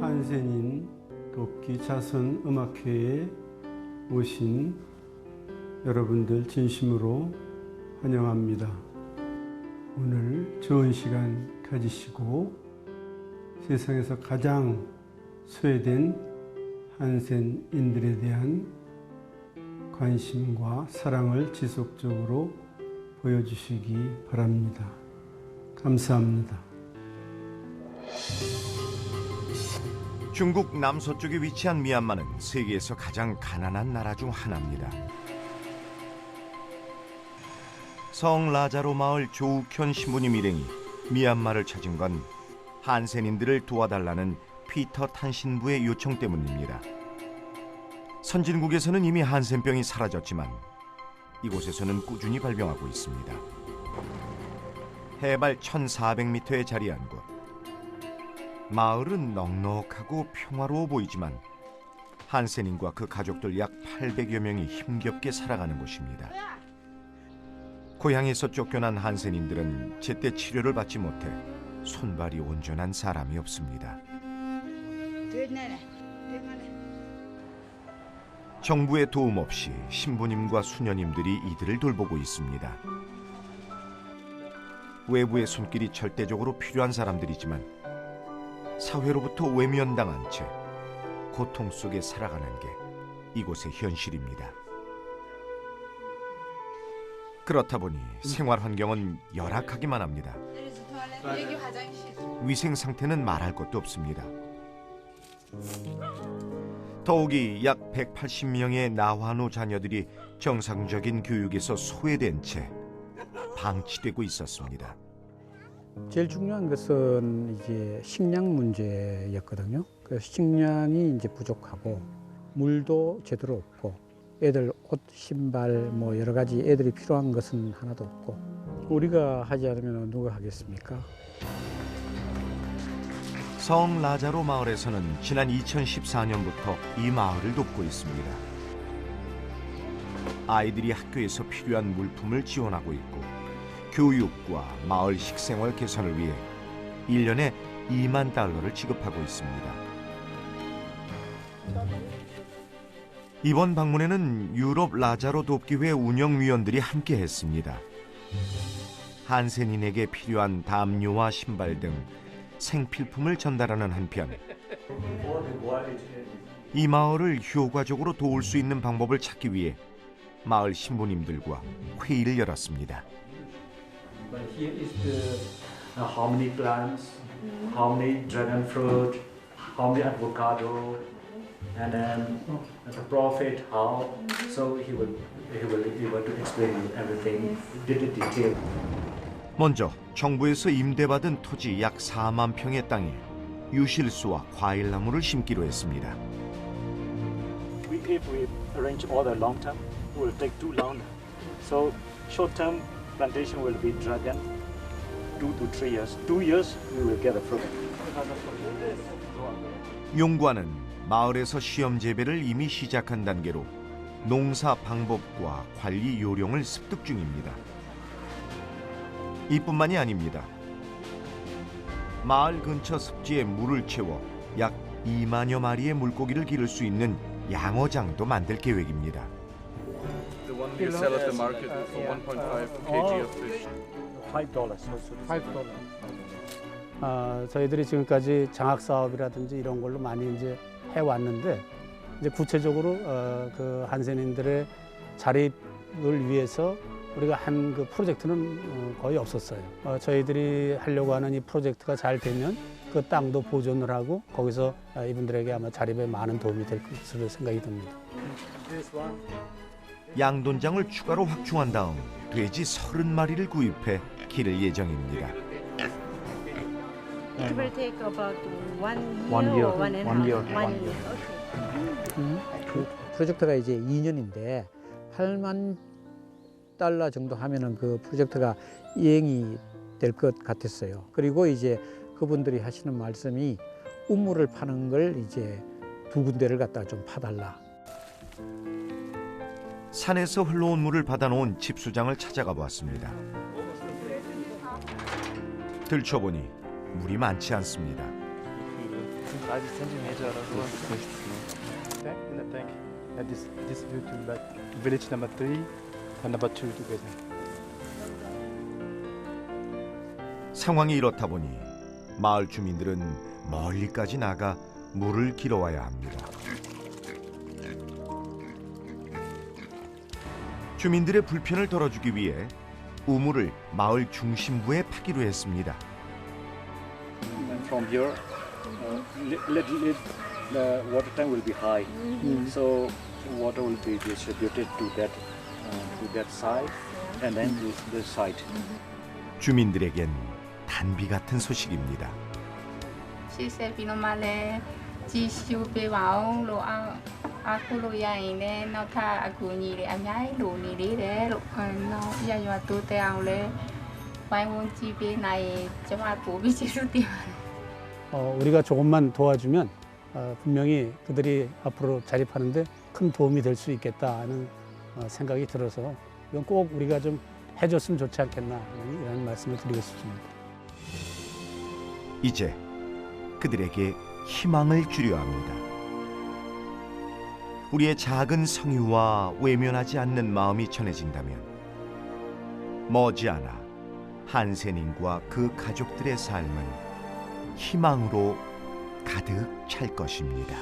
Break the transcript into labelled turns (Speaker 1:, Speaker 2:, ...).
Speaker 1: 한센인 돕기 자선 음악회에 오신 여러분들 진심으로 환영합니다. 오늘 좋은 시간 가지시고 세상에서 가장 소외된 한센인들에 대한 관심과 사랑을 지속적으로 보여주시기 바랍니다. 감사합니다.
Speaker 2: 중국 남서쪽에 위치한 미얀마는 세계에서 가장 가난한 나라 중 하나입니다. 성 라자로 마을 조욱현 신부님 일행이 미얀마를 찾은 건 한센인들을 도와달라는 피터 탄 신부의 요청 때문입니다. 선진국에서는 이미 한센병이 사라졌지만 이곳에서는 꾸준히 발병하고 있습니다. 해발 1,400m에 자리한 곳. 마을은 넉넉하고 평화로워 보이지만 한센인과 그 가족들 약 800여 명이 힘겹게 살아가는 곳입니다. 고향에서 쫓겨난 한센인들은 제때 치료를 받지 못해 손발이 온전한 사람이 없습니다. 정부의 도움 없이 신부님과 수녀님들이 이들을 돌보고 있습니다. 외부의 손길이 절대적으로 필요한 사람들이지만 사회로부터 외면당한 채 고통 속에 살아가는 게 이곳의 현실입니다. 그렇다 보니 생활 환경은 열악하기만 합니다. 위생 상태는 말할 것도 없습니다. 더욱이 약 180명의 나환우 자녀들이 정상적인 교육에서 소외된 채 방치되고 있었습니다.
Speaker 3: 제일 중요한 것은 이제 식량 문제였거든요. 그 식량이 이제 부족하고 물도 제대로 없고 애들 옷, 신발 뭐 여러 가지 애들이 필요한 것은 하나도 없고 우리가 하지 않으면 누가 하겠습니까?
Speaker 2: 성 라자로 마을에서는 지난 2014년부터 이 마을을 돕고 있습니다. 아이들이 학교에서 필요한 물품을 지원하고 있고 교육과 마을 식생활 개선을 위해 1년에 2만 달러를 지급하고 있습니다. 이번 방문에는 유럽 라자로 돕기회 운영위원들이 함께 했습니다. 한센인에게 필요한 담요와 신발 등 생필품을 전달하는 한편 이 마을을 효과적으로 도울 수 있는 방법을 찾기 위해 마을 신부님들과 회의를 열었습니다. 먼저 정부에서 임대받은 토지 약 4만 평의 땅에 유실수와 과일나무를 심기로 했습니다.
Speaker 4: We, if we arrange all the long term, it will take too long. So short term plantation will be dragon, two to three years. Two years we will get a fruit.
Speaker 2: 용과는 마을에서 시험 재배를 이미 시작한 단계로 농사 방법과 관리 요령을 습득 중입니다. 이뿐만이 아닙니다. 마을 근처 습지에 물을 채워 약 2만여 마리의 물고기를 기를 수 있는 양어장도 만들 계획입니다.
Speaker 5: The one you sell at the market is for 1.5 kg of fish.
Speaker 4: Five dollars. So, so, so.
Speaker 3: 아, 저희들이 지금까지 장학 사업이라든지 이런 걸로 많이 이제 해 왔는데 이제 구체적으로 어, 그 한센인들의 자립을 위해서 우리가 한 그 프로젝트는 어, 거의 없었어요. 어, 저희들이 하려고 하는 이 프로젝트가 잘 되면 그 땅도 보존을 하고 거기서 아, 이분들에게 아마 자립에 많은 도움이 될 것으로 생각이 듭니다.
Speaker 2: 양돈장을 추가로 확충한 다음 돼지 30마리를 구입해 기를 예정입니다.
Speaker 6: It will take about one year,
Speaker 4: One year,
Speaker 6: one
Speaker 4: year,
Speaker 6: One
Speaker 4: one
Speaker 6: year. Okay.
Speaker 3: 그 프로젝트가 이제 2년인데 8만 달러 정도 하면은 그 프로젝트가 이행이 될 것 같았어요. 그리고 이제 그분들이 하시는 말씀이 우물을 파는 걸 이제 두 군데를 갖다가 좀 파달라.
Speaker 2: 산에서 흘러온 물을 받아놓은 집수장을 찾아가 보았습니다. 들춰보니 물이 많지 않습니다.
Speaker 7: 30 centimeter라서 tank in the tank and this this view to like village number two together.
Speaker 2: 상황이 이렇다 보니 마을 주민들은 멀리까지 나가 물을 길어와야 합니다. 주민들의 불편을 덜어주기 위해 우물을 마을 중심부에 파기로 했습니다.
Speaker 4: From here, uh, li- li- li- the water tank will be high, so water will be distributed to that
Speaker 2: 주민들에겐 단비 같은 소식입니다.
Speaker 3: 어, 우리가 조금만 도와주면 어, 분명히 그들이 앞으로 자립하는데 큰 도움이 될 수 있겠다는 생각이 들어서 이건 꼭 우리가 좀 해줬으면 좋지 않겠나 이런 말씀을 드리고 싶습니다.
Speaker 2: 이제 그들에게 희망을 주려 합니다. 우리의 작은 성의와 외면하지 않는 마음이 전해진다면 머지않아 한센인과 그 가족들의 삶은 희망으로 가득 찰 것입니다.